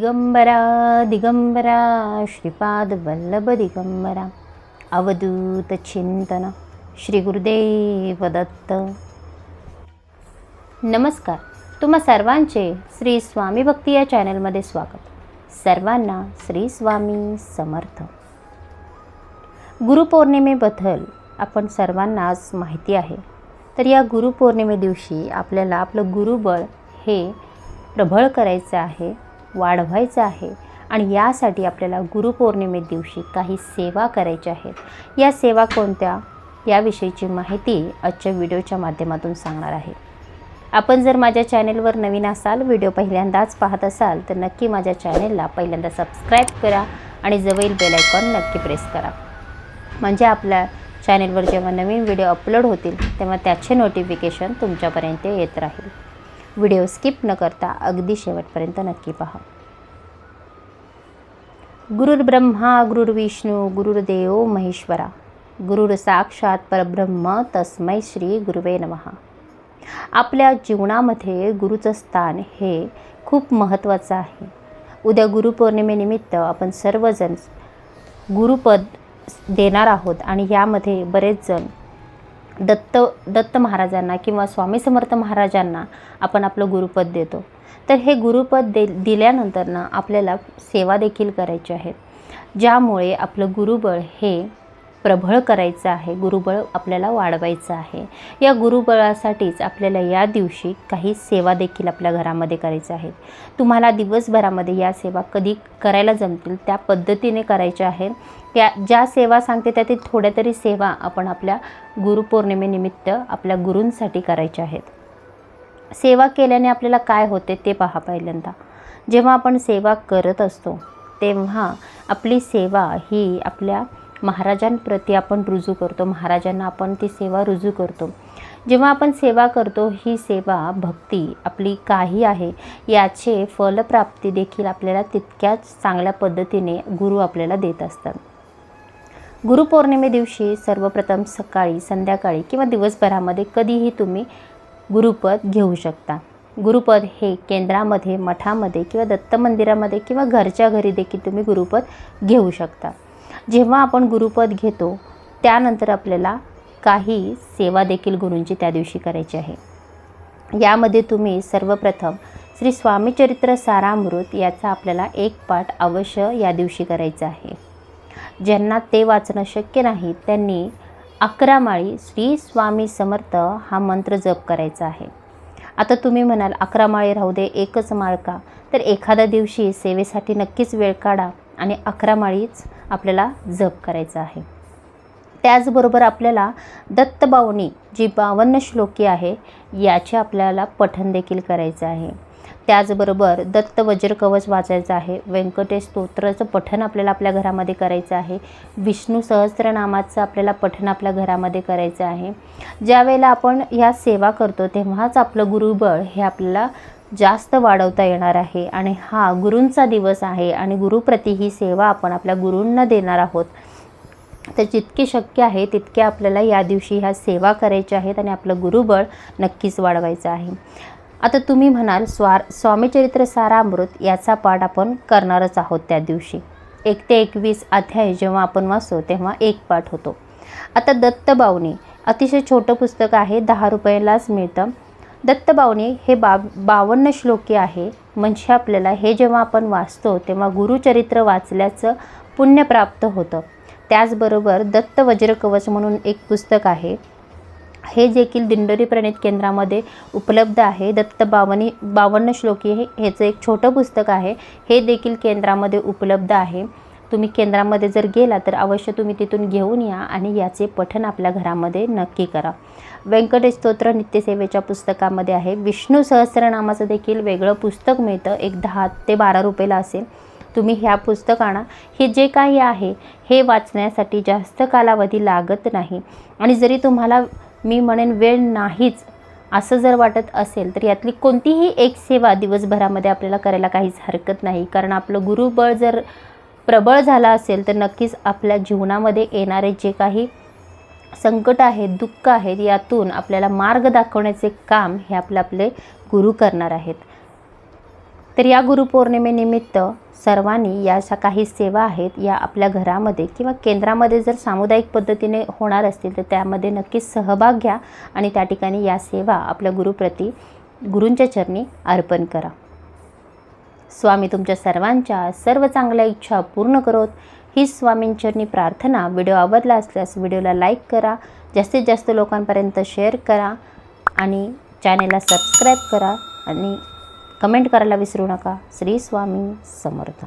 दिगंबरा दिगंबरा श्रीपाद वल्लभ दिगंबरा अवधूत चिंतन श्री गुरुदेव दत्त। नमस्कार तुम्हा सर्वांचे श्री स्वामी भक्ती या चॅनलमध्ये स्वागत. सर्वांना श्री स्वामी समर्थ. गुरुपौर्णिमेबद्दल आपण सर्वांनाच माहिती आहे. तर या गुरुपौर्णिमे दिवशी आपल्याला आपलं गुरुबळ हे प्रबळ करायचं आहे. वाढवायचं आहे आणि यासाठी आपल्याला गुरुपौर्णिमे दिवशी काही सेवा करायच्या आहेत. या सेवा कोणत्या? याविषयीची माहिती आजच्या व्हिडिओच्या माध्यमातून सांगणार आहे. आपण जर माझ्या चॅनेलवर नवीन असाल व्हिडिओ पहिल्यांदाच पाहत असाल तर नक्की माझ्या चॅनेलला पहिल्यांदा सबस्क्राईब करा आणि जवळील बेलायकॉन नक्की प्रेस करा. म्हणजे आपल्या चॅनेलवर जेव्हा नवीन व्हिडिओ अपलोड होतील तेव्हा त्याचे नोटिफिकेशन तुमच्यापर्यंत येत राहील. व्हिडिओ स्किप न करता अगदी शेवटपर्यंत नक्की पहा. गुरुर्ब्रह्मा गुरुर्विष्णू गुरुर्देव महेश्वरा. गुरुर साक्षात परब्रह्म तस्मै श्री गुरुवे नमहा आपल्या जीवनामध्ये गुरुचं स्थान हे खूप महत्त्वाचं आहे. उद्या गुरुपौर्णिमेनिमित्त आपण सर्वजण गुरुपद देणार आहोत आणि यामध्ये बरेच जण दत्त दत्त महाराजांना किंवा स्वामी समर्थ महाराजांना आपण आपलं गुरुपद देतो. तर हे गुरुपद दे दिल्यानंतर ना आपल्याला सेवा देखील करायची आहे. ज्यामुळे आपलं गुरुबळ हे प्रबळ करायचं आहे गुरुबळ आपल्याला वाढवायचं आहे. या गुरुबळासाठीच आपल्याला या दिवशी काही सेवा देखील आपल्या घरामध्ये करायच्या आहेत. तुम्हाला दिवसभरामध्ये या सेवा कधी करायला जमतील त्या पद्धतीने करायच्या आहेत. त्या ज्या सेवा सांगते त्यातील थोड्या तरी सेवा आपण आपल्या गुरुपौर्णिमेनिमित्त आपल्या गुरूंसाठी करायच्या आहेत. सेवा केल्याने आपल्याला काय होते ते पहा पहिल्यांदा. जेव्हा आपण सेवा करत असतो तेव्हा आपली सेवा ही आपल्या महाराजांप्रती आपण रुजू करतो महाराजांना आपण ती सेवा रुजू करतो. जेव्हा आपण सेवा करतो ही सेवा भक्ती आपली काही आहे याचे फलप्राप्ती देखील आपल्याला तितक्याच चांगल्या पद्धतीने गुरु आपल्याला देत असतात. गुरुपौर्णिमे दिवशी सर्वप्रथम सकाळी संध्याकाळी किंवा दिवसभरामध्ये कधीही तुम्ही गुरुपद घेऊ शकता. गुरुपद हे केंद्रामध्ये मठामध्ये किंवा दत्त मंदिरामध्ये किंवा घरच्या घरी देखील तुम्ही गुरुपद घेऊ शकता. जेव्हा आपण गुरुपद घेतो त्यानंतर आपल्याला काही सेवा देखील गुरूंची त्या दिवशी करायची आहे. यामध्ये तुम्ही सर्वप्रथम श्री स्वामीचरित्र सारामृत याचा आपल्याला एक पाठ अवश्य या दिवशी करायचा आहे. ज्यांना ते वाचणं शक्य नाही त्यांनी अकरा माळी श्री स्वामी समर्थ हा मंत्र जप करायचा आहे. आता तुम्ही म्हणाल अकरा माळी राहू दे एकच माळ का? तर एखाद्या दिवशी सेवेसाठी नक्कीच वेळ काढा आणि अकरा माळीच आपल्याला जप करायचा आहे. त्याचबरोबर आपल्याला दत्तबावनी जी बावन्न श्लोकी आहे याचे आपल्याला पठन देखील करायचं आहे. त्याचबरोबर दत्त वज्रकवच वाचायचं आहे. व्यंकटेश स्तोत्राचं पठन आपल्याला आपल्या घरामध्ये करायचं आहे. विष्णू सहस्त्रनामाचं आपल्याला पठन आपल्या घरामध्ये करायचं आहे. ज्यावेळेला आपण ह्या सेवा करतो तेव्हाच आपलं गुरुबळ हे आपल्याला जास्त वाढवता येणार आहे. आणि हा गुरूंचा दिवस आहे आणि गुरुप्रती ही सेवा आपण आपल्या गुरूंना देणार आहोत. तर जितके शक्य आहे तितके आपल्याला या दिवशी ह्या सेवा करायच्या आहेत आणि आपलं गुरुबळ नक्कीच वाढवायचं आहे. आता तुम्ही म्हणाल स्वार स्वामीचरित्र सारामृत याचा पाठ आपण करणारच आहोत त्या दिवशी. एक ते एकवीस अध्याय जेव्हा आपण वाचतो तेव्हा एक पाठ होतो. आता दत्तबावनी अतिशय छोटं पुस्तक आहे दहा रुपयालाच मिळतं. दत्तबावने हे बा बावन्न श्लोकी आहे. म्हणजे आपल्याला हे जेव्हा आपण वाचतो तेव्हा गुरुचरित्र वाचल्याचं पुण्य प्राप्त होतं. त्याचबरोबर दत्त वज्रकवच म्हणून एक पुस्तक आहे. हे देखील दिंडोरी प्रणित केंद्रामध्ये उपलब्ध आहे. दत्त बावनी बावन्न श्लोकी हे ह्याचं एक छोटं पुस्तक आहे. हे देखील केंद्रामध्ये उपलब्ध आहे. तुम्ही केंद्रामध्ये जर गेला तर अवश्य तुम्ही तिथून घेऊन या आणि याचे पठण आपल्या घरामध्ये नक्की करा. व्यंकटेश स्तोत्र नित्यसेवेच्या पुस्तकामध्ये आहे. विष्णू सहस्रनामाचं देखील वेगळं पुस्तक मिळतं. एक दहा ते बारा रुपयाला असेल. तुम्ही ह्या पुस्तक आणा. हे जे काही आहे हे वाचण्यासाठी जास्त कालावधी लागत नाही. आणि जरी तुम्हाला मी म्हणेन वेळ नाहीच असं जर वाटत असेल तर यातली कोणतीही एक सेवा दिवसभरामध्ये आपल्याला करायला काहीच हरकत नाही. कारण आपलं गुरुबळ जर प्रबळ झाला असेल तर नक्कीच आपल्या जीवनामध्ये येणारे जे काही संकट आहेत दुःख आहेत यातून आपल्याला मार्ग दाखवण्याचे काम हे आपले आपले गुरु करणार आहेत. तर या गुरुपौर्णिमेनिमित्त सर्वांनी या अशा काही सेवा आहेत या आपल्या घरामध्ये किंवा केंद्रामध्ये जर सामुदायिक पद्धतीने होणार असतील तर त्यामध्ये नक्कीच सहभाग घ्या आणि त्या ठिकाणी या सेवा आपल्या गुरुप्रती गुरूंच्या चरणी अर्पण करा. स्वामी तुमच्या सर्वांच्या सर्व चांगल्या इच्छा पूर्ण करोत. ही स्वामींचरणी प्रार्थना. व्हिडिओ आवडला असल्यास व्हिडिओला लाईक करा. जास्तीत जास्त लोकांपर्यंत शेअर करा आणि चॅनेलला सबस्क्राईब करा आणि कमेंट करायला विसरू नका. श्री स्वामी समर्थ.